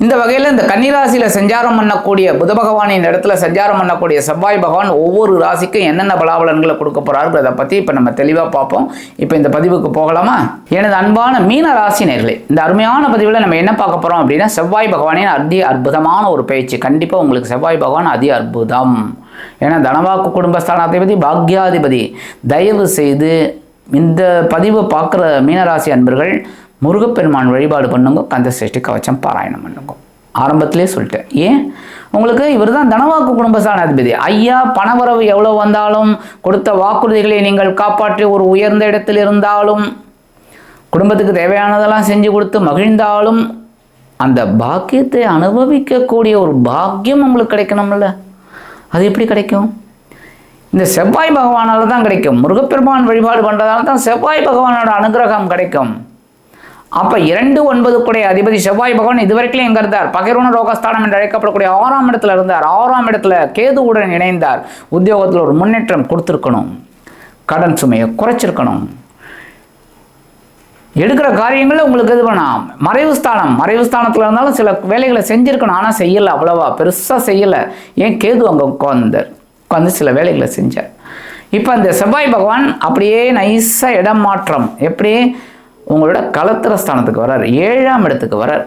இந்த வகையில் இந்த கன்னிராசியில் சஞ்சாரம் பண்ணக்கூடிய புத பகவானின் இடத்துல சஞ்சாரம் பண்ணக்கூடிய செவ்வாய் பகவான் ஒவ்வொரு ராசிக்கும் என்னென்ன பலாபலன்களை கொடுக்க போகிறாருங்கிறத பற்றி இப்போ நம்ம தெளிவாக பார்ப்போம். இப்போ இந்த பதிவுக்கு போகலாமா? எனது அன்பான மீன ராசி இந்த அருமையான பதிவில் நம்ம என்ன பார்க்க போகிறோம் அப்படின்னா செவ்வாய் பகவானின் அதி அற்புதமான ஒரு பயிற்சி கண்டிப்பாக உங்களுக்கு செவ்வாய் பகவான் அதி அற்புதம். ஏன்னா தனவாக்கு குடும்பஸ்தானாதிபதி பாக்யாதிபதி தயவு செய்து இந்த பதிவை பார்க்குற மீனராசி அன்பர்கள் முருகப்பெருமான் வழிபாடு பண்ணுங்க கந்த சஷ்டி கவச்சம் பாராயணம் பண்ணுங்க. ஆரம்பத்திலே சொல்லிட்டேன். ஏன்? உங்களுக்கு இவர் தான் தனவாக்கு குடும்பஸ்தானாதிபதி ஐயா பணவரவு எவ்வளோ வந்தாலும் கொடுத்த வாக்குறுதிகளை நீங்கள் காப்பாற்றி ஒரு உயர்ந்த இடத்தில் இருந்தாலும் குடும்பத்துக்கு தேவையானதெல்லாம் செஞ்சு கொடுத்து மகிழ்ந்தாலும் அந்த பாக்கியத்தை அனுபவிக்கக்கூடிய ஒரு பாக்கியம் உங்களுக்கு கிடைக்கணும்ல? அது எப்படி கிடைக்கும்? இந்த செவ்வாய் பகவானால் தான் கிடைக்கும். முருகப்பெருமான் வழிபாடு பண்ணுறதால தான் செவ்வாய் பகவானோட அனுகிரகம் கிடைக்கும். அப்போ இரண்டு ஒன்பது அதிபதி செவ்வாய் பகவான் இதுவரைக்கும் எங்கே இருந்தார்? பகிர்வன ரோகஸ்தானம் என்று அழைக்கப்படக்கூடிய ஆறாம் இடத்துல இருந்தார். ஆறாம் இடத்துல கேதுவுடன் இணைந்தார். உத்தியோகத்தில் ஒரு முன்னேற்றம் கொடுத்துருக்கணும். கடன் சுமையை குறைச்சிருக்கணும். எடுக்கிற காரியங்களில் உங்களுக்கு இது பண்ணலாம் மறைவு ஸ்தானம். மறைவு ஸ்தானத்தில் இருந்தாலும் சில வேலைகளை செஞ்சுருக்கணும். ஆனால் செய்யலை அவ்வளவா. பெருசாக செய்யலை. ஏன் கேது அங்கே உட்காந்தார் உட்காந்து சில வேலைகளை செஞ்சார். இப்போ அந்த செவ்வாய் பகவான் அப்படியே நைஸாக இடம் மாற்றம். எப்படி? உங்களோட கலத்திர ஸ்தானத்துக்கு வரார். ஏழாம் இடத்துக்கு வரார்.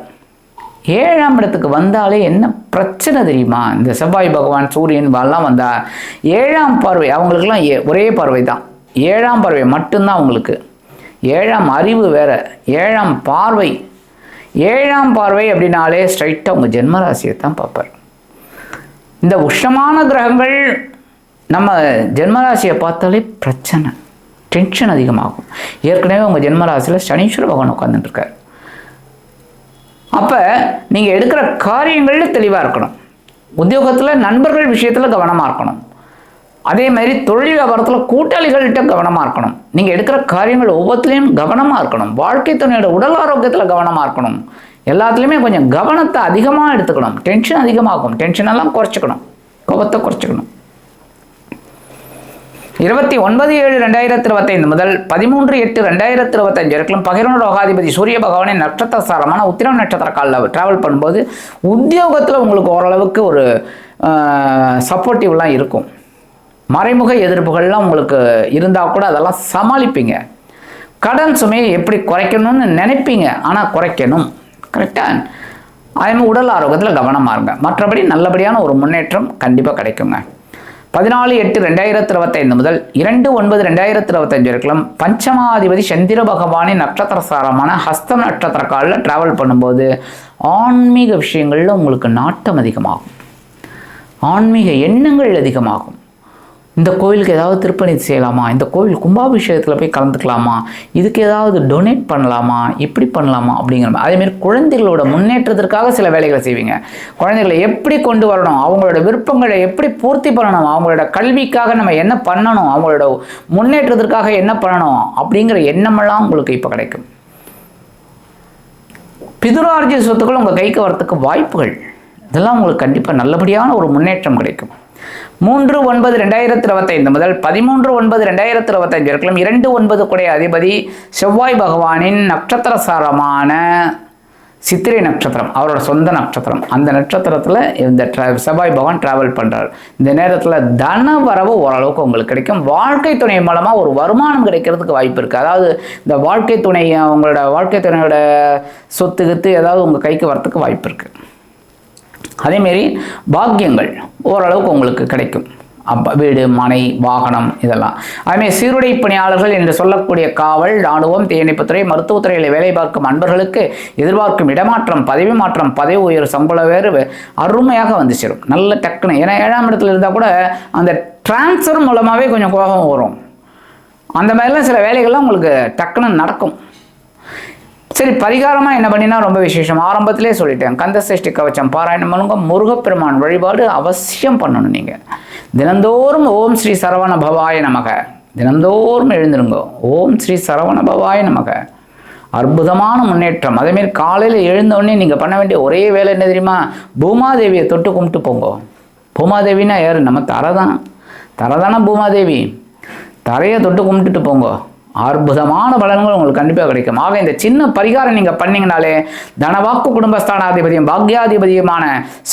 ஏழாம் இடத்துக்கு வந்தாலே என்ன பிரச்சனை தெரியுமா? இந்த செவ்வாய் பகவான் சூரியன் எல்லாம் வந்தா ஏழாம் பார்வை அவங்களுக்கெல்லாம் ஏ ஒரே பார்வை தான் ஏழாம் பார்வை மட்டும்தான் அவங்களுக்கு ஏழாம் அறிவு வேற. ஏழாம் பார்வை. ஏழாம் பார்வை அப்படின்னாலே ஸ்ட்ரைட்டாக உங்கள் ஜென்மராசியை தான் பார்ப்பார். இந்த உஷ்ணமான கிரகங்கள் நம்ம ஜென்மராசியை பார்த்தாலே பிரச்சனை. டென்ஷன் அதிகமாகும். ஏற்கனவே உங்கள் ஜென்மராசியில் சனீஸ்வர பகவான் உட்காந்துட்டுருக்கார் அப்போ நீங்கள் எடுக்கிற காரியங்களில் தெளிவாக இருக்கணும். உத்தியோகத்தில் நண்பர்கள் விஷயத்தில் கவனமாக இருக்கணும். அதே மாதிரி தொழில் வியாபாரத்தில் கூட்டாளிகள்கிட்ட கவனமாக இருக்கணும். நீங்கள் எடுக்கிற காரியங்கள் ஒவ்வொருத்துலேயும் கவனமாக இருக்கணும். வாழ்க்கை துணையோட உடல் ஆரோக்கியத்தில் கவனமாக இருக்கணும். எல்லாத்துலேயுமே கொஞ்சம் கவனத்தை அதிகமாக எடுத்துக்கணும். டென்ஷன் அதிகமாகும். டென்ஷன் எல்லாம் குறைச்சிக்கணும். கோபத்தை குறைச்சிக்கணும். இருபத்தி ஒன்பது ஏழு ரெண்டாயிரத்தி இருபத்தைந்து முதல் பதிமூன்று எட்டு ரெண்டாயிரத்தி இருபத்தஞ்சு வரைக்கும் பகிர்வு ரோகாதிபதி சூரிய பகவானின் நட்சத்திர சாரமான உத்திரம் நட்சத்திர காலில் ட்ராவல் பண்ணும்போது உத்தியோகத்தில் உங்களுக்கு ஓரளவுக்கு ஒரு சப்போர்ட்டிவ்லாம் இருக்கும். மறைமுக எதிர்ப்புகள்லாம் உங்களுக்கு இருந்தால் கூட அதெல்லாம் சமாளிப்பீங்க. கடன் சுமையை எப்படி குறைக்கணும்னு நினைப்பீங்க. ஆனால் குறைக்கணும். கரெக்டாக அதே உடல் ஆரோக்கியத்தில் கவனமாக இருங்க. மற்றபடி நல்லபடியான ஒரு முன்னேற்றம் கண்டிப்பாக கிடைக்குங்க. பதினாலு எட்டு ரெண்டாயிரத்தி இருபத்தைந்து முதல் இரண்டு ஒன்பது ரெண்டாயிரத்தி இருபத்தஞ்சு வரைக்கும் பஞ்சமாதிபதி சந்திர பகவானின் நட்சத்திர சாரமான ஹஸ்தம் நட்சத்திர காலில் ட்ராவல் பண்ணும்போது ஆன்மீக விஷயங்களில் உங்களுக்கு நாட்டம் அதிகமாகும். ஆன்மீக எண்ணங்கள் அதிகமாகும். இந்த கோவிலுக்கு ஏதாவது திருப்பணி செய்யலாமா? இந்த கோவில் கும்பாபிஷேகத்தில் போய் கலந்துக்கலாமா? இதுக்கு ஏதாவது டொனேட் பண்ணலாமா? இப்படி பண்ணலாமா? அப்படிங்கிற மாதிரி. அதேமாரி குழந்தைகளோட முன்னேற்றத்திற்காக சில வேலைகளை செய்வீங்க. குழந்தைகளை எப்படி கொண்டு வரணும்? அவங்களோட விருப்பங்களை எப்படி பூர்த்தி பண்ணணும்? அவங்களோட கல்விக்காக நம்ம என்ன பண்ணணும்? அவங்களோட முன்னேற்றத்திற்காக என்ன பண்ணணும்? அப்படிங்கிற எண்ணமெல்லாம் உங்களுக்கு இப்போ கிடைக்கும். பிதுரார்ஜி சொத்துக்கள் உங்கள் கைக்கு வரத்துக்கு வாய்ப்புகள். இதெல்லாம் உங்களுக்கு கண்டிப்பாக நல்லபடியான ஒரு முன்னேற்றம் கிடைக்கும். மூன்று ஒன்பது ரெண்டாயிரத்தி இருபத்தைந்து முதல் பதிமூன்று ஒன்பது ரெண்டாயிரத்தி இருபத்தைந்து வரைக்கும் இரண்டு ஒன்பது குடைய அதிபதி செவ்வாய் பகவானின் நட்சத்திர சாரமான சித்திரை நட்சத்திரம் அவரோட சொந்த நட்சத்திரம். அந்த நட்சத்திரத்தில் இந்த ட்ரா செவ்வாய் பகவான் டிராவல் பண்ணுறார் இந்த நேரத்தில் தன வரவு ஓரளவுக்கு உங்களுக்கு கிடைக்கும். வாழ்க்கை துணை மூலமாக ஒரு வருமானம் கிடைக்கிறதுக்கு வாய்ப்பு இருக்குது அதாவது இந்த வாழ்க்கை துணை உங்களோட வாழ்க்கை துணையோட சொத்து கித்து ஏதாவது உங்கள் கைக்கு வரத்துக்கு வாய்ப்பு இருக்குது அதேமாரி பாக்கியங்கள் ஓரளவுக்கு உங்களுக்கு கிடைக்கும். அப்போ வீடு மனை வாகனம் இதெல்லாம். அதுமாதிரி சீருடை பணியாளர்கள் என்று சொல்லக்கூடிய காவல் இராணுவம் தீயணைப்புத்துறை மருத்துவத்துறையில் வேலை பார்க்கும் அன்பர்களுக்கு எதிர்பார்க்கும் இடமாற்றம் பதவி மாற்றம் பதவி உயர் சம்பள வேறு அருமையாக வந்து சேரும். நல்ல டக்குன்னு ஏன்னா ஏழாம் இடத்துல இருந்தால் கூட அந்த டிரான்ஸ்ஃபர் மூலமாகவே கொஞ்சம் கோபம் வரும். அந்த மாதிரிலாம் சில வேலைகள்லாம் உங்களுக்கு டக்குன்னு நடக்கும். சரி பரிகாரமாக என்ன பண்ணினா ரொம்ப விசேஷம். ஆரம்பத்திலே சொல்லிட்டேன். கந்த சஷ்டி கவச்சம் பாராயணம் பண்ணுங்க முருகப்பெருமான் வழிபாடு அவசியம் பண்ணணும் நீங்கள் தினந்தோறும் ஓம் ஸ்ரீ சரவண பவாய நமக. தினந்தோறும் எழுந்துருங்க. ஓம் ஸ்ரீ சரவண பவாய நமக. அற்புதமான முன்னேற்றம். அதேமாரி காலையில் எழுந்தோடனே நீங்கள் பண்ண வேண்டிய ஒரே வேலை என்ன தெரியுமா? பூமாதேவியை தொட்டு கும்பிட்டு போங்க. பூமாதேவின்னா யார்? நம்ம தரை தான் பூமாதேவி? தரையை தொட்டு கும்பிட்டுட்டு போங்க. அற்புதமான பலன்கள் உங்களுக்கு கண்டிப்பாக கிடைக்கும். ஆக இந்த சின்ன பரிகாரம் நீங்கள் பண்ணீங்கனாலே தனவாக்கு குடும்பஸ்தானாதிபதியும் பாக்யாதிபதியுமான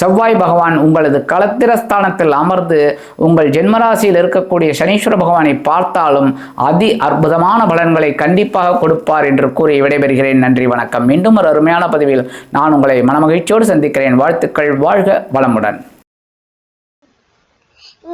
செவ்வாய் பகவான் உங்களது களத்திரஸ்தானத்தில் அமர்ந்து உங்கள் ஜென்மராசியில் இருக்கக்கூடிய சனீஸ்வர பகவானை பார்த்தாலும் அதி அற்புதமான பலன்களை கண்டிப்பாக கொடுப்பார் என்று கூறி விடைபெறுகிறேன். நன்றி வணக்கம். மீண்டும் ஒரு அருமையான பதிவில் நான் உங்களை மனமகிழ்ச்சியோடு சந்திக்கிறேன். வாழ்த்துக்கள் வாழ்க வளமுடன்.